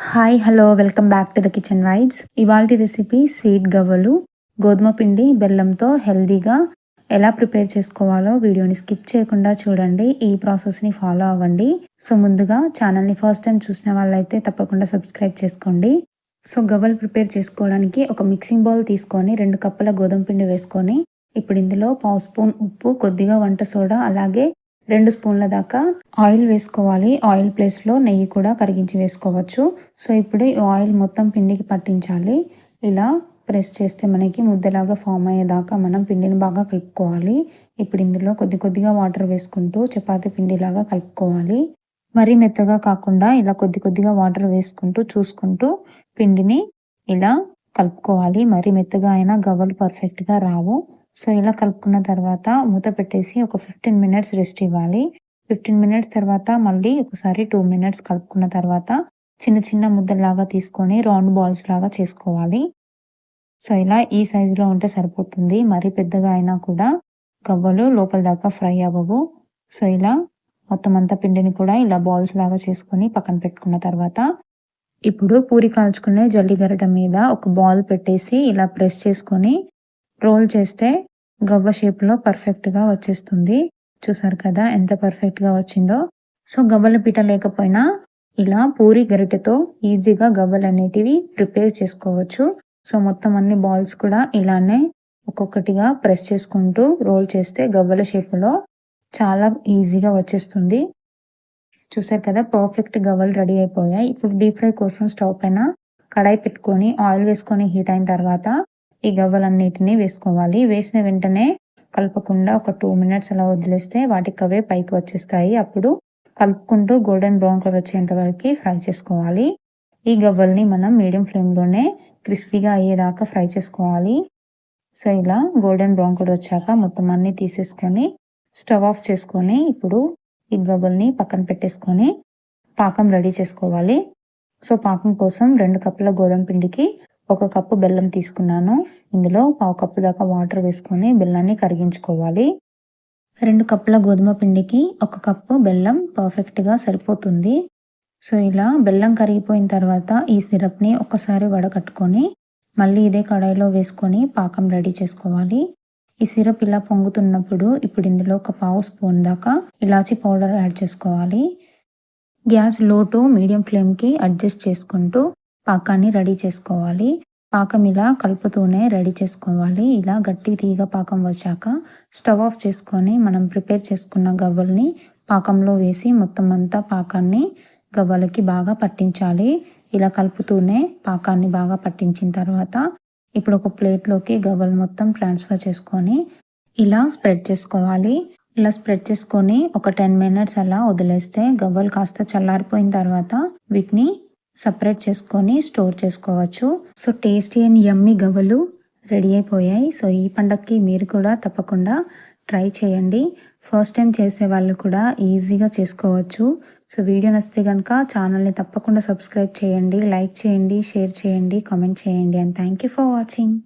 Hi hello welcome back to the kitchen vibes ఇవాళ recipe sweet గవ్వలు గోధుమ పిండి బెల్లంతో హెల్దీగా ఎలా ప్రిపేర్ చేసుకోవాలో వీడియోని స్కిప్ చేయకుండా చూడండి ఈ ప్రాసెస్ని ఫాలో అవ్వండి. సో ముందుగా ఛానల్ని ఫస్ట్ టైం చూసిన వాళ్ళైతే తప్పకుండా సబ్స్క్రైబ్ చేసుకోండి. సో గవ్వలు ప్రిపేర్ చేసుకోవడానికి ఒక మిక్సింగ్ బౌల్ తీసుకొని రెండు కప్పుల గోధుమ పిండి వేసుకొని ఇప్పుడు ఇందులో పావు స్పూన్ ఉప్పు కొద్దిగా వంట సోడా అలాగే రెండు స్పూన్ల దాకా ఆయిల్ వేసుకోవాలి. ఆయిల్ ప్లేస్లో నెయ్యి కూడా కరిగించి వేసుకోవచ్చు. సో ఇప్పుడు ఈ ఆయిల్ మొత్తం పిండికి పట్టించాలి. ఇలా ప్రెస్ చేస్తే మనకి ముద్దలాగా ఫామ్ అయ్యేదాకా మనం పిండిని బాగా కలుపుకోవాలి. ఇప్పుడు ఇందులో కొద్ది కొద్దిగా వాటర్ వేసుకుంటూ చపాతి పిండిలాగా కలుపుకోవాలి. మరీ మెత్తగా కాకుండా ఇలా కొద్ది కొద్దిగా వాటర్ వేసుకుంటూ చూసుకుంటూ పిండిని ఇలా కలుపుకోవాలి. మరీ మెత్తగా అయినా గవ్వలు పర్ఫెక్ట్గా రావు. సో ఇలా కలుపుకున్న తర్వాత మూత పెట్టేసి ఒక ఫిఫ్టీన్ మినిట్స్ రెస్ట్ ఇవ్వాలి. ఫిఫ్టీన్ మినిట్స్ తర్వాత మళ్ళీ ఒకసారి టూ మినిట్స్ కలుపుకున్న తర్వాత చిన్న చిన్న ముద్దలాగా తీసుకొని రౌండ్ బాల్స్ లాగా చేసుకోవాలి. సో ఇలా ఈ సైజులో ఉంటే సరిపోతుంది. మరీ పెద్దగా అయినా కూడా గవ్వలు లోపల దాకా ఫ్రై అవ్వవు. సో ఇలా మొత్తం అంతా పిండిని కూడా ఇలా బాల్స్ లాగా చేసుకొని పక్కన పెట్టుకున్న తర్వాత ఇప్పుడు పూరి కాల్చుకునే జల్లి గరట మీద ఒక బాల్ పెట్టేసి ఇలా ప్రెస్ చేసుకొని రోల్ చేస్తే గవ్వ షేప్లో పర్ఫెక్ట్గా వచ్చేస్తుంది. చూసారు కదా ఎంత పర్ఫెక్ట్గా వచ్చిందో. సో గవ్వల పీట లేకపోయినా ఇలా పూరి గరిటెతో ఈజీగా గవ్వలు అనేటివి ప్రిపేర్ చేసుకోవచ్చు. సో మొత్తం అన్ని బాల్స్ కూడా ఇలానే ఒక్కొక్కటిగా ప్రెస్ చేసుకుంటూ రోల్ చేస్తే గవ్వల షేప్లో చాలా ఈజీగా వచ్చేస్తుంది. చూసారు కదా పర్ఫెక్ట్ గవ్వలు రెడీ అయిపోయాయి. ఇప్పుడు డీప్ ఫ్రై కోసం స్టవ్ పైన కడాయి పెట్టుకొని ఆయిల్ వేసుకొని హీట్ అయిన తర్వాత ఈ గవ్వలన్నిటిని వేసుకోవాలి. వేసిన వెంటనే కలపకుండా ఒక టూ మినిట్స్ అలా వదిలేస్తే వాటికి అవే పైకి వచ్చేస్తాయి. అప్పుడు కలుపుకుంటూ గోల్డెన్ బ్రౌన్ కలర్ వచ్చేంత వరకు ఫ్రై చేసుకోవాలి. ఈ గవ్వల్ని మనం మీడియం ఫ్లేమ్లోనే క్రిస్పీగా అయ్యేదాకా ఫ్రై చేసుకోవాలి. సో ఇలా గోల్డెన్ బ్రౌన్ కలర్ వచ్చాక మొత్తం అన్ని తీసేసుకొని స్టవ్ ఆఫ్ చేసుకొని ఇప్పుడు ఈ గవ్వల్ని పక్కన పెట్టేసుకొని పాకం రెడీ చేసుకోవాలి. సో పాకం కోసం రెండు కప్పుల గోధుమ పిండికి ఒక కప్పు బెల్లం తీసుకున్నాను. ఇందులో పావు కప్పు దాకా వాటర్ వేసుకొని బెల్లాన్ని కరిగించుకోవాలి. రెండు కప్పుల గోధుమ పిండికి ఒక కప్పు బెల్లం పర్ఫెక్ట్గా సరిపోతుంది. సో ఇలా బెల్లం కరిగిపోయిన తర్వాత ఈ సిరప్ని ఒకసారి వడకట్టుకొని మళ్ళీ ఇదే కడాయిలో వేసుకొని పాకం రెడీ చేసుకోవాలి. ఈ సిరప్ ఇలా పొంగుతున్నప్పుడు ఇప్పుడు ఇందులో ఒక పావు స్పూన్ దాకా ఇలాచి పౌడర్ యాడ్ చేసుకోవాలి. గ్యాస్లో టు మీడియం ఫ్లేమ్కి అడ్జస్ట్ చేసుకుంటూ పాకాన్ని రెడీ చేసుకోవాలి. పాకం ఇలా కలుపుతూనే రెడీ చేసుకోవాలి. ఇలా గట్టి తీగ పాకం వచ్చాక స్టవ్ ఆఫ్ చేసుకొని మనం ప్రిపేర్ చేసుకున్న గవ్వల్ని పాకంలో వేసి మొత్తం అంతా పాకాన్ని గవ్వలకి బాగా పట్టించాలి. ఇలా కలుపుతూనే పాకాన్ని బాగా పట్టించిన తర్వాత ఇప్పుడు ఒక ప్లేట్లోకి గవ్వలు మొత్తం ట్రాన్స్ఫర్ చేసుకొని ఇలా స్ప్రెడ్ చేసుకోవాలి. ఇలా స్ప్రెడ్ చేసుకొని ఒక టెన్ మినిట్స్ అలా వదిలేస్తే గవ్వలు కాస్త చల్లారిపోయిన తర్వాత వీటిని సపరేట్ చేసుకొని స్టోర్ చేసుకోవచ్చు. సో టేస్టీ అండ్ యమ్మీ గవ్వలు రెడీ అయిపోయాయి. సో ఈ పండగకి మీరు కూడా తప్పకుండా ట్రై చేయండి. ఫస్ట్ టైం చేసే వాళ్ళు కూడా ఈజీగా చేసుకోవచ్చు. సో వీడియో నచ్చితే కనుక ఛానల్ని తప్పకుండా సబ్స్క్రైబ్ చేయండి. లైక్ చేయండి షేర్ చేయండి కామెంట్ చేయండి. And thank you for watching.